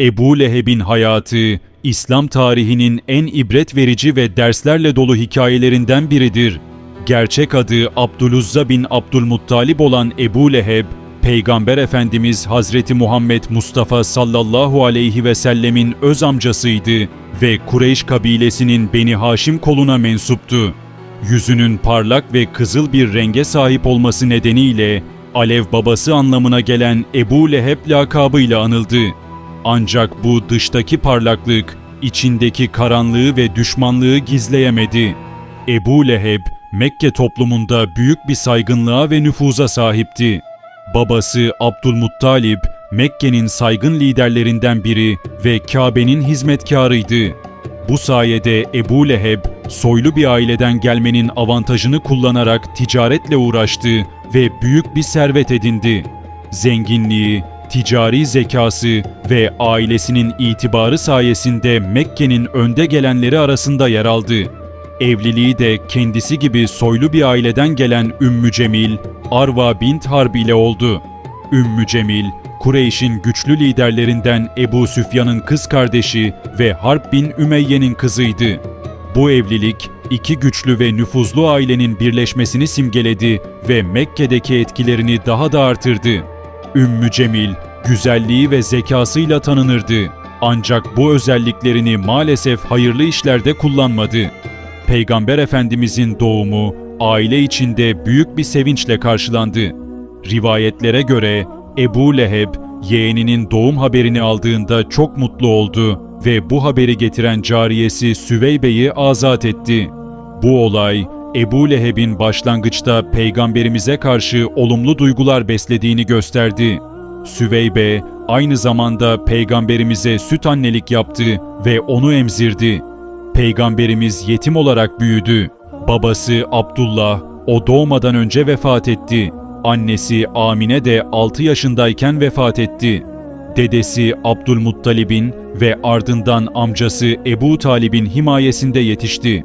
Ebu Leheb'in hayatı, İslam tarihinin en ibret verici ve derslerle dolu hikayelerinden biridir. Gerçek adı Abdüluzza bin Abdülmuttalib olan Ebu Leheb, Peygamber Efendimiz Hazreti Muhammed Mustafa sallallahu aleyhi ve sellemin öz amcasıydı ve Kureyş kabilesinin Beni Haşim koluna mensuptu. Yüzünün parlak ve kızıl bir renge sahip olması nedeniyle Alev babası anlamına gelen Ebu Leheb lakabıyla anıldı. Ancak bu dıştaki parlaklık içindeki karanlığı ve düşmanlığı gizleyemedi. Ebu Leheb Mekke toplumunda büyük bir saygınlığa ve nüfuza sahipti. Babası Abdülmuttalib Mekke'nin saygın liderlerinden biri ve Kabe'nin hizmetkarıydı. Bu sayede Ebu Leheb soylu bir aileden gelmenin avantajını kullanarak ticaretle uğraştı ve büyük bir servet edindi. Zenginliği, ticari zekası ve ailesinin itibarı sayesinde Mekke'nin önde gelenleri arasında yer aldı. Evliliği de kendisi gibi soylu bir aileden gelen Ümmü Cemil, Arva bint Harb ile oldu. Ümmü Cemil, Kureyş'in güçlü liderlerinden Ebu Süfyan'ın kız kardeşi ve Harp bin Ümeyye'nin kızıydı. Bu evlilik iki güçlü ve nüfuzlu ailenin birleşmesini simgeledi ve Mekke'deki etkilerini daha da artırdı. Ümmü Cemil, güzelliği ve zekasıyla tanınırdı. Ancak bu özelliklerini maalesef hayırlı işlerde kullanmadı. Peygamber Efendimizin doğumu aile içinde büyük bir sevinçle karşılandı. Rivayetlere göre Ebu Leheb yeğeninin doğum haberini aldığında çok mutlu oldu ve bu haberi getiren cariyesi Süveybe'yi azat etti. Bu olay Ebu Leheb'in başlangıçta peygamberimize karşı olumlu duygular beslediğini gösterdi. Süveybe aynı zamanda peygamberimize süt annelik yaptı ve onu emzirdi. Peygamberimiz yetim olarak büyüdü. Babası Abdullah o doğmadan önce vefat etti. Annesi Amine de 6 yaşındayken vefat etti. Dedesi Abdülmuttalib'in ve ardından amcası Ebu Talib'in himayesinde yetişti.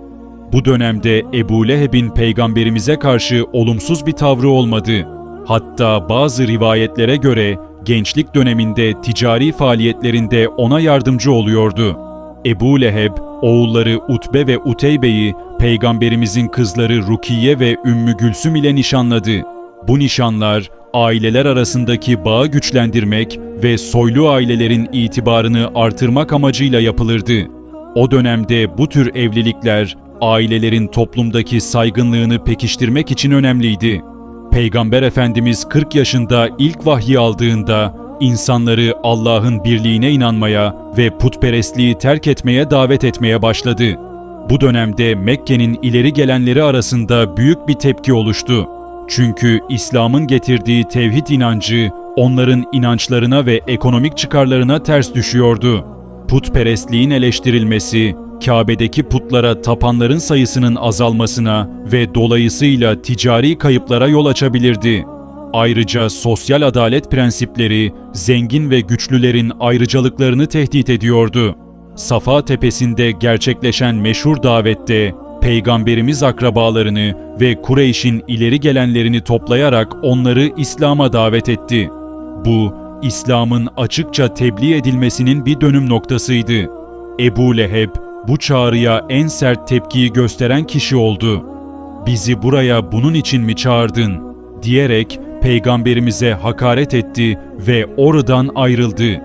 Bu dönemde Ebu Leheb'in peygamberimize karşı olumsuz bir tavrı olmadı. Hatta bazı rivayetlere göre gençlik döneminde ticari faaliyetlerinde ona yardımcı oluyordu. Ebu Leheb, oğulları Utbe ve Uteybe'yi peygamberimizin kızları Rukiye ve Ümmü Gülsüm ile nişanladı. Bu nişanlar aileler arasındaki bağı güçlendirmek ve soylu ailelerin itibarını artırmak amacıyla yapılırdı. O dönemde bu tür evlilikler ailelerin toplumdaki saygınlığını pekiştirmek için önemliydi. Peygamber Efendimiz 40 yaşında ilk vahyi aldığında insanları Allah'ın birliğine inanmaya ve putperestliği terk etmeye davet etmeye başladı. Bu dönemde Mekke'nin ileri gelenleri arasında büyük bir tepki oluştu. Çünkü İslam'ın getirdiği tevhid inancı onların inançlarına ve ekonomik çıkarlarına ters düşüyordu. Putperestliğin eleştirilmesi, Kabe'deki putlara tapanların sayısının azalmasına ve dolayısıyla ticari kayıplara yol açabilirdi. Ayrıca sosyal adalet prensipleri zengin ve güçlülerin ayrıcalıklarını tehdit ediyordu. Safa Tepesi'nde gerçekleşen meşhur davette Peygamberimiz akrabalarını ve Kureyş'in ileri gelenlerini toplayarak onları İslam'a davet etti. Bu, İslam'ın açıkça tebliğ edilmesinin bir dönüm noktasıydı. Ebu Leheb, bu çağrıya en sert tepkiyi gösteren kişi oldu. Bizi buraya bunun için mi çağırdın? diyerek peygamberimize hakaret etti ve oradan ayrıldı.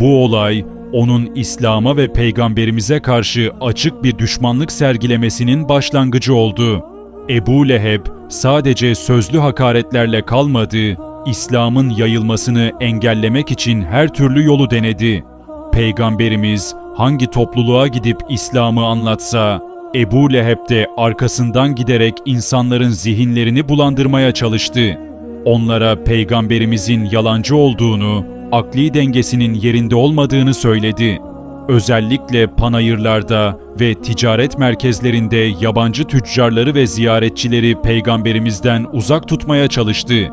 Bu olay onun İslam'a ve peygamberimize karşı açık bir düşmanlık sergilemesinin başlangıcı oldu. Ebu Leheb sadece sözlü hakaretlerle kalmadı, İslam'ın yayılmasını engellemek için her türlü yolu denedi. Peygamberimiz hangi topluluğa gidip İslam'ı anlatsa, Ebu Leheb de arkasından giderek insanların zihinlerini bulandırmaya çalıştı. Onlara peygamberimizin yalancı olduğunu, akli dengesinin yerinde olmadığını söyledi. Özellikle panayırlarda ve ticaret merkezlerinde yabancı tüccarları ve ziyaretçileri peygamberimizden uzak tutmaya çalıştı.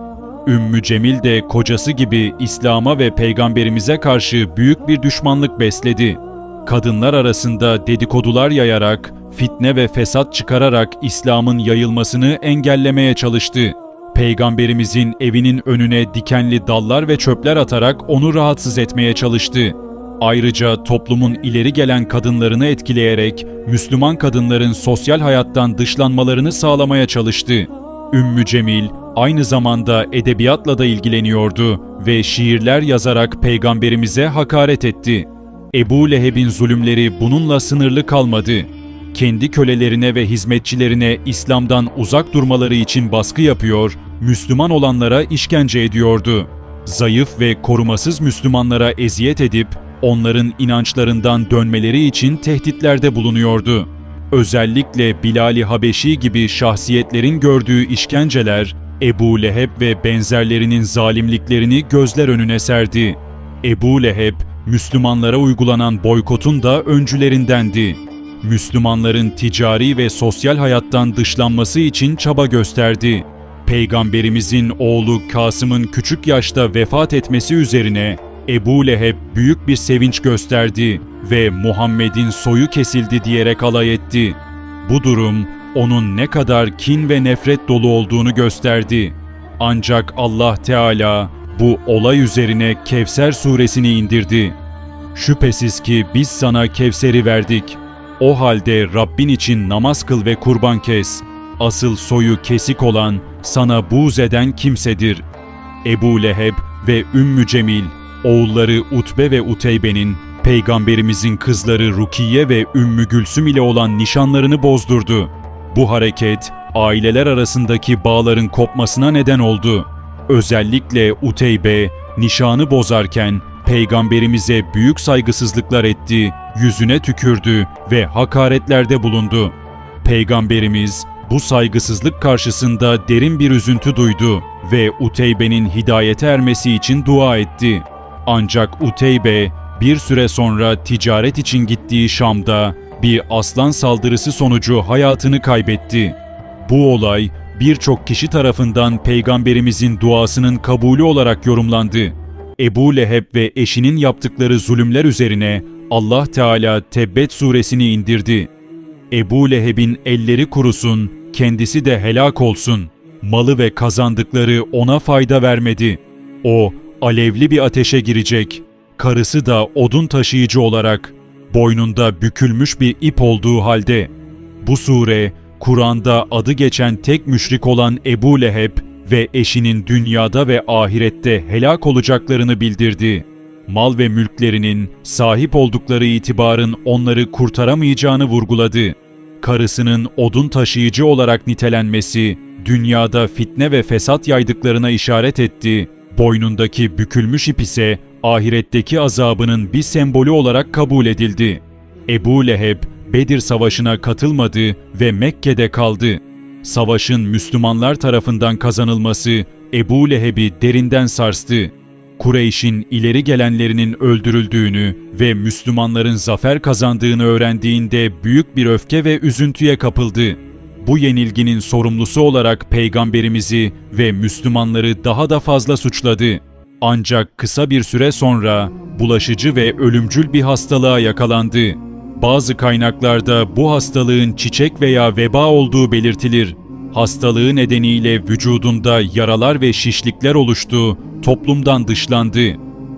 Ümmü Cemil de kocası gibi İslam'a ve peygamberimize karşı büyük bir düşmanlık besledi. Kadınlar arasında dedikodular yayarak, fitne ve fesat çıkararak İslam'ın yayılmasını engellemeye çalıştı. Peygamberimizin evinin önüne dikenli dallar ve çöpler atarak onu rahatsız etmeye çalıştı. Ayrıca toplumun ileri gelen kadınlarını etkileyerek Müslüman kadınların sosyal hayattan dışlanmalarını sağlamaya çalıştı. Ümmü Cemil aynı zamanda edebiyatla da ilgileniyordu ve şiirler yazarak peygamberimize hakaret etti. Ebu Leheb'in zulümleri bununla sınırlı kalmadı. Kendi kölelerine ve hizmetçilerine İslam'dan uzak durmaları için baskı yapıyor, Müslüman olanlara işkence ediyordu. Zayıf ve korumasız Müslümanlara eziyet edip onların inançlarından dönmeleri için tehditlerde bulunuyordu. Özellikle Bilal-i Habeşi gibi şahsiyetlerin gördüğü işkenceler, Ebu Leheb ve benzerlerinin zalimliklerini gözler önüne serdi. Ebu Leheb, Müslümanlara uygulanan boykotun da öncülerindendi. Müslümanların ticari ve sosyal hayattan dışlanması için çaba gösterdi. Peygamberimizin oğlu Kasım'ın küçük yaşta vefat etmesi üzerine Ebu Leheb büyük bir sevinç gösterdi ve Muhammed'in soyu kesildi diyerek alay etti. Bu durum onun ne kadar kin ve nefret dolu olduğunu gösterdi. Ancak Allah Teala bu olay üzerine Kevser suresini indirdi. Şüphesiz ki biz sana Kevser'i verdik. O halde Rabbin için namaz kıl ve kurban kes. Asıl soyu kesik olan, sana buğz eden kimsedir. Ebu Leheb ve Ümmü Cemil, oğulları Utbe ve Uteybe'nin, Peygamberimizin kızları Rukiye ve Ümmü Gülsüm ile olan nişanlarını bozdurdu. Bu hareket, aileler arasındaki bağların kopmasına neden oldu. Özellikle Uteybe, nişanı bozarken peygamberimize büyük saygısızlıklar etti, yüzüne tükürdü ve hakaretlerde bulundu. Peygamberimiz bu saygısızlık karşısında derin bir üzüntü duydu ve Uteybe'nin hidayete ermesi için dua etti. Ancak Uteybe bir süre sonra ticaret için gittiği Şam'da bir aslan saldırısı sonucu hayatını kaybetti. Bu olay birçok kişi tarafından peygamberimizin duasının kabulü olarak yorumlandı. Ebu Leheb ve eşinin yaptıkları zulümler üzerine Allah Teala Tebbet suresini indirdi. Ebu Leheb'in elleri kurusun, kendisi de helak olsun. Malı ve kazandıkları ona fayda vermedi. O alevli bir ateşe girecek. Karısı da odun taşıyıcı olarak boynunda bükülmüş bir ip olduğu halde. Bu sure Kur'an'da adı geçen tek müşrik olan Ebu Leheb ve eşinin dünyada ve ahirette helak olacaklarını bildirdi. Mal ve mülklerinin sahip oldukları itibarın onları kurtaramayacağını vurguladı. Karısının odun taşıyıcı olarak nitelenmesi, dünyada fitne ve fesat yaydıklarına işaret etti. Boynundaki bükülmüş ip ise ahiretteki azabının bir sembolü olarak kabul edildi. Ebu Leheb, Bedir Savaşı'na katılmadı ve Mekke'de kaldı. Savaşın Müslümanlar tarafından kazanılması Ebu Leheb'i derinden sarstı. Kureyş'in ileri gelenlerinin öldürüldüğünü ve Müslümanların zafer kazandığını öğrendiğinde büyük bir öfke ve üzüntüye kapıldı. Bu yenilginin sorumlusu olarak peygamberimizi ve Müslümanları daha da fazla suçladı. Ancak kısa bir süre sonra bulaşıcı ve ölümcül bir hastalığa yakalandı. Bazı kaynaklarda bu hastalığın çiçek veya veba olduğu belirtilir. Hastalığı nedeniyle vücudunda yaralar ve şişlikler oluştu, toplumdan dışlandı.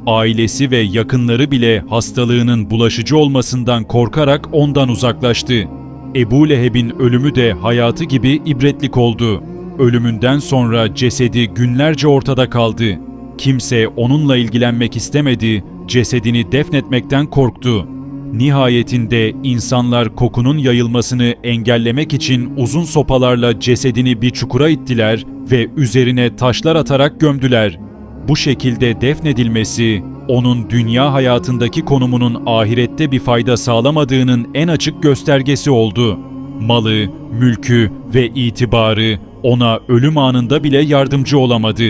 Ailesi ve yakınları bile hastalığının bulaşıcı olmasından korkarak ondan uzaklaştı. Ebu Leheb'in ölümü de hayatı gibi ibretlik oldu. Ölümünden sonra cesedi günlerce ortada kaldı. Kimse onunla ilgilenmek istemedi, cesedini defnetmekten korktu. Nihayetinde insanlar kokunun yayılmasını engellemek için uzun sopalarla cesedini bir çukura ittiler ve üzerine taşlar atarak gömdüler. Bu şekilde defnedilmesi, onun dünya hayatındaki konumunun ahirette bir fayda sağlamadığının en açık göstergesi oldu. Malı, mülkü ve itibarı ona ölüm anında bile yardımcı olamadı.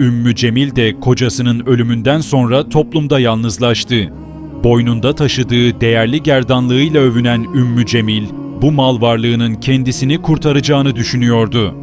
Ümmü Cemil de kocasının ölümünden sonra toplumda yalnızlaştı. Boynunda taşıdığı değerli gerdanlığıyla övünen Ümmü Cemil, bu mal varlığının kendisini kurtaracağını düşünüyordu.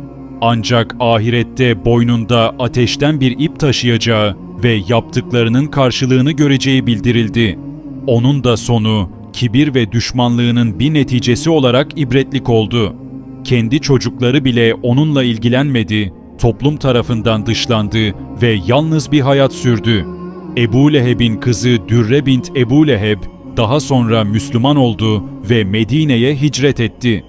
Ancak ahirette boynunda ateşten bir ip taşıyacağı ve yaptıklarının karşılığını göreceği bildirildi. Onun da sonu kibir ve düşmanlığının bir neticesi olarak ibretlik oldu. Kendi çocukları bile onunla ilgilenmedi, toplum tarafından dışlandı ve yalnız bir hayat sürdü. Ebu Leheb'in kızı Dürre bint Ebu Leheb daha sonra Müslüman oldu ve Medine'ye hicret etti.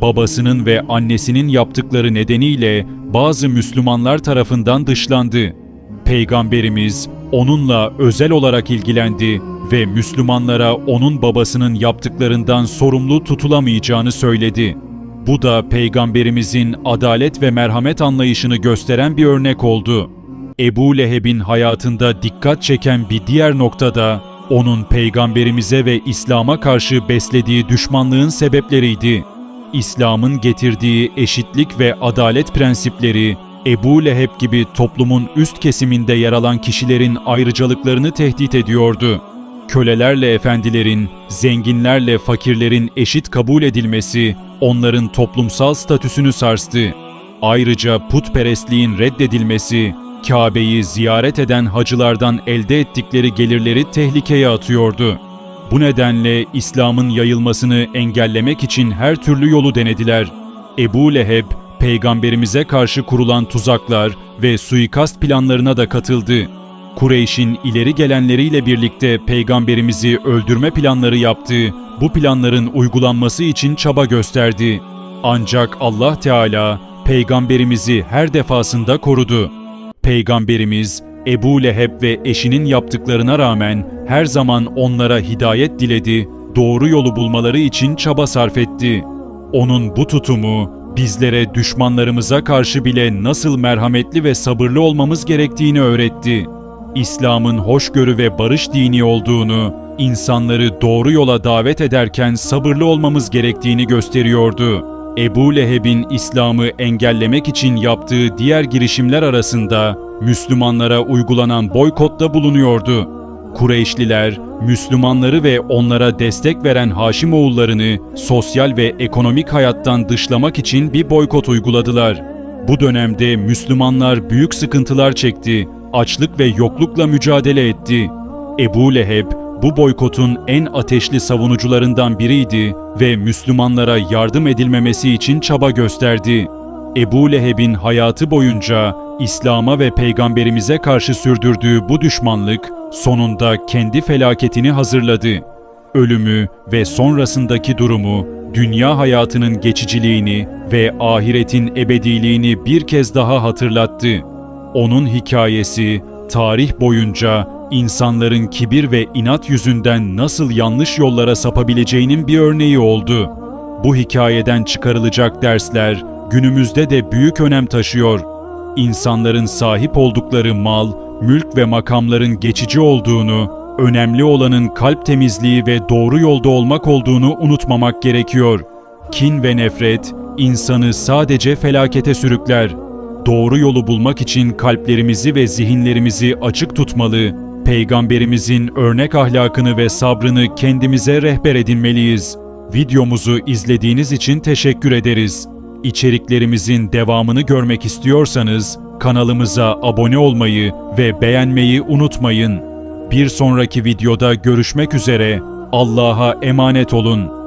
Babasının ve annesinin yaptıkları nedeniyle bazı Müslümanlar tarafından dışlandı. Peygamberimiz onunla özel olarak ilgilendi ve Müslümanlara onun babasının yaptıklarından sorumlu tutulamayacağını söyledi. Bu da peygamberimizin adalet ve merhamet anlayışını gösteren bir örnek oldu. Ebu Leheb'in hayatında dikkat çeken bir diğer noktada onun peygamberimize ve İslam'a karşı beslediği düşmanlığın sebepleriydi. İslam'ın getirdiği eşitlik ve adalet prensipleri Ebu Leheb gibi toplumun üst kesiminde yer alan kişilerin ayrıcalıklarını tehdit ediyordu. Kölelerle efendilerin, zenginlerle fakirlerin eşit kabul edilmesi onların toplumsal statüsünü sarstı. Ayrıca putperestliğin reddedilmesi, Kabe'yi ziyaret eden hacılardan elde ettikleri gelirleri tehlikeye atıyordu. Bu nedenle İslam'ın yayılmasını engellemek için her türlü yolu denediler. Ebu Leheb, peygamberimize karşı kurulan tuzaklar ve suikast planlarına da katıldı. Kureyş'in ileri gelenleriyle birlikte peygamberimizi öldürme planları yaptı. Bu planların uygulanması için çaba gösterdi. Ancak Allah Teala peygamberimizi her defasında korudu. Peygamberimiz Ebu Leheb ve eşinin yaptıklarına rağmen her zaman onlara hidayet diledi, doğru yolu bulmaları için çaba sarf etti. Onun bu tutumu bizlere düşmanlarımıza karşı bile nasıl merhametli ve sabırlı olmamız gerektiğini öğretti. İslam'ın hoşgörü ve barış dini olduğunu, insanları doğru yola davet ederken sabırlı olmamız gerektiğini gösteriyordu. Ebu Leheb'in İslam'ı engellemek için yaptığı diğer girişimler arasında Müslümanlara uygulanan boykotta bulunuyordu. Kureyşliler, Müslümanları ve onlara destek veren Haşimoğullarını sosyal ve ekonomik hayattan dışlamak için bir boykot uyguladılar. Bu dönemde Müslümanlar büyük sıkıntılar çekti, açlık ve yoklukla mücadele etti. Ebu Leheb, bu boykotun en ateşli savunucularından biriydi ve Müslümanlara yardım edilmemesi için çaba gösterdi. Ebu Leheb'in hayatı boyunca İslam'a ve peygamberimize karşı sürdürdüğü bu düşmanlık sonunda kendi felaketini hazırladı. Ölümü ve sonrasındaki durumu, dünya hayatının geçiciliğini ve ahiretin ebediliğini bir kez daha hatırlattı. Onun hikayesi tarih boyunca insanların kibir ve inat yüzünden nasıl yanlış yollara sapabileceğinin bir örneği oldu. Bu hikayeden çıkarılacak dersler günümüzde de büyük önem taşıyor. İnsanların sahip oldukları mal, mülk ve makamların geçici olduğunu, önemli olanın kalp temizliği ve doğru yolda olmak olduğunu unutmamak gerekiyor. Kin ve nefret insanı sadece felakete sürükler. Doğru yolu bulmak için kalplerimizi ve zihinlerimizi açık tutmalı, peygamberimizin örnek ahlakını ve sabrını kendimize rehber edinmeliyiz. Videomuzu izlediğiniz için teşekkür ederiz. İçeriklerimizin devamını görmek istiyorsanız kanalımıza abone olmayı ve beğenmeyi unutmayın. Bir sonraki videoda görüşmek üzere. Allah'a emanet olun.